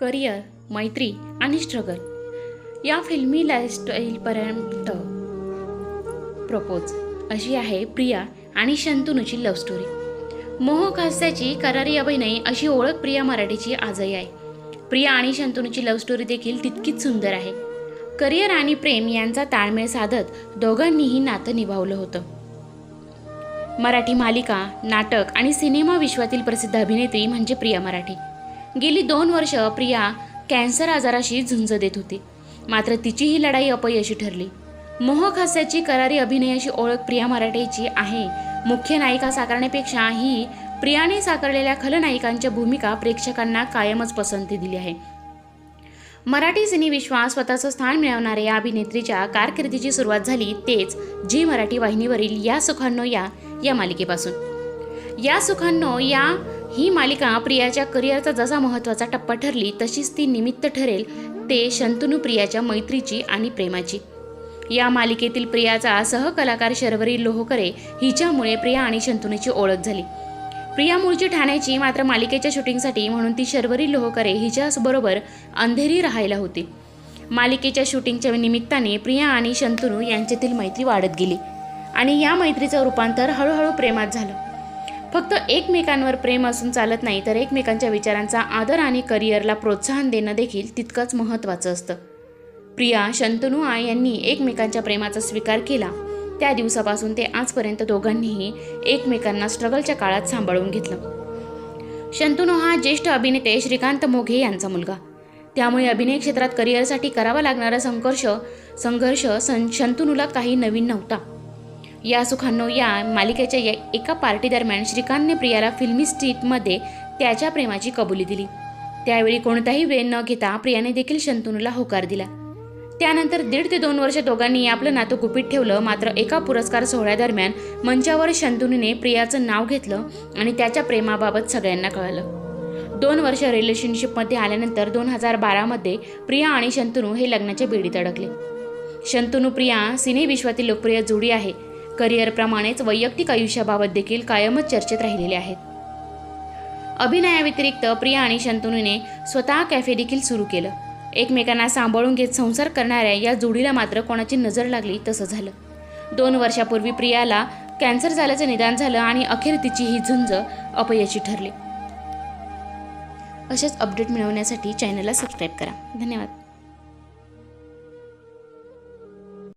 Career मैत्री आणि struggle. या फिल्मी लाईफस्टाईलपर्यंत प्रपोज. अशी आहे प्रिया आणि शंतनूची लव्ह स्टोरी मोहक हास्याची करारी अभिनय अशी ओळख प्रिया मराठीची आजही आहे. प्रिया आणि शंतनूची लव्ह स्टोरी देखील तितकीच सुंदर आहे. करिअर आणि प्रेम यांचा ताळमेळ साधत दोघांनीही नातं निभावलं होतं. मराठी मालिका नाटक आणि सिनेमा विश्वातील प्रसिद्ध अभिनेत्री म्हणजे प्रिया मराठी. गेली दोन वर्ष प्रिया कॅन्सर आजाराशी झुंज देत होती. मात्र तिची ही लढाई अपयशी ठरली. मोहक हास्याची करारी अभिनयाची ओळख प्रिया मराठेची आहे. मुख्य नायिका साकारण्यापेक्षा ही प्रियाने साकारलेल्या खलनायिकांच्या भूमिका प्रेक्षकांना कायमच पसंती दिली आहे. मराठी सिनेविश्वात स्वतःचं स्थान मिळवणाऱ्या या अभिनेत्रीच्या कारकिर्दीची सुरुवात झाली तेच जी मराठी वाहिनीवरील या सुखांनो या या मालिकेपासून. या सुखांनो या ही मालिका प्रियाच्या करिअरचा जसा महत्त्वाचा टप्पा ठरली तशीच ती निमित्त ठरेल ते शंतनू प्रियाच्या मैत्रीची आणि प्रेमाची. या मालिकेतील प्रियाचा सहकलाकार शर्वरी लोहकरे हिच्यामुळे प्रिया आणि शंतनूची ओळख झाली. प्रिया मूळची ठाण्याची मात्र मालिकेच्या शूटिंगसाठी म्हणून ती शर्वरी लोहकरे हिच्याबरोबर अंधेरी राहायला होती. मालिकेच्या शूटिंगच्या निमित्ताने प्रिया आणि शंतनू यांच्यातील मैत्री वाढत गेली आणि या मैत्रीचं रूपांतर हळूहळू प्रेमात झालं. फक्त एकमेकांवर प्रेम असून चालत नाही तर एकमेकांच्या विचारांचा आदर आणि करिअरला प्रोत्साहन देणं देखील तितकंच महत्त्वाचं असतं. प्रिया शंतनू आय यांनी एकमेकांच्या प्रेमाचा स्वीकार केला. त्या दिवसापासून ते आजपर्यंत दोघांनीही एकमेकांना स्ट्रगलच्या काळात सांभाळून घेतलं. शंतनू हा ज्येष्ठ अभिनेते श्रीकांत मोघे यांचा मुलगा. त्यामुळे अभिनय क्षेत्रात करिअरसाठी करावा लागणारा संघर्ष संघर्ष सं शंतनूला काही नवीन नव्हता. या सुखांनो या मालिकेच्या या एका पार्टीदरम्यान श्रीकांतने प्रियाला फिल्मी स्ट्रीटमध्ये त्याच्या प्रेमाची कबुली दिली. त्यावेळी कोणताही वेळ न घेता प्रियाने देखील शंतनूला होकार दिला. त्यानंतर दीड ते दोन वर्ष दोघांनी आपलं नातं गुपित ठेवलं मात्र एका पुरस्कार सोहळ्यादरम्यान मंचावर शंतनूने प्रियाचं नाव घेतलं आणि त्याच्या प्रेमाबाबत सगळ्यांना कळलं. दोन वर्ष रिलेशनशिपमध्ये आल्यानंतर दोन हजार बारामध्ये प्रिया आणि शंतनू हे लग्नाच्या बेडीत अडकले. शंतनू प्रिया सिनेविश्वातील लोकप्रिय जोडी आहे. करिअरप्रमाणेच वैयक्तिक आयुष्याबाबत देखील कायमच चर्चेत राहिलेले आहेत. अभिनयाव्यतिरिक्त प्रिया आणि शंतनूने स्वतः कॅफे देखील सुरू केलं. एकमेकांना सांभाळून घेत संसार करणाऱ्या या जोडीला मात्र कोणाची नजर लागली तसं झालं. दोन वर्षापूर्वी प्रियाला कॅन्सर झाल्याचं निदान झालं आणि अखेर तिची ही झुंज अपयशी ठरली. अशाच अपडेट मिळवण्यासाठी चॅनलला सबस्क्राईब करा. धन्यवाद.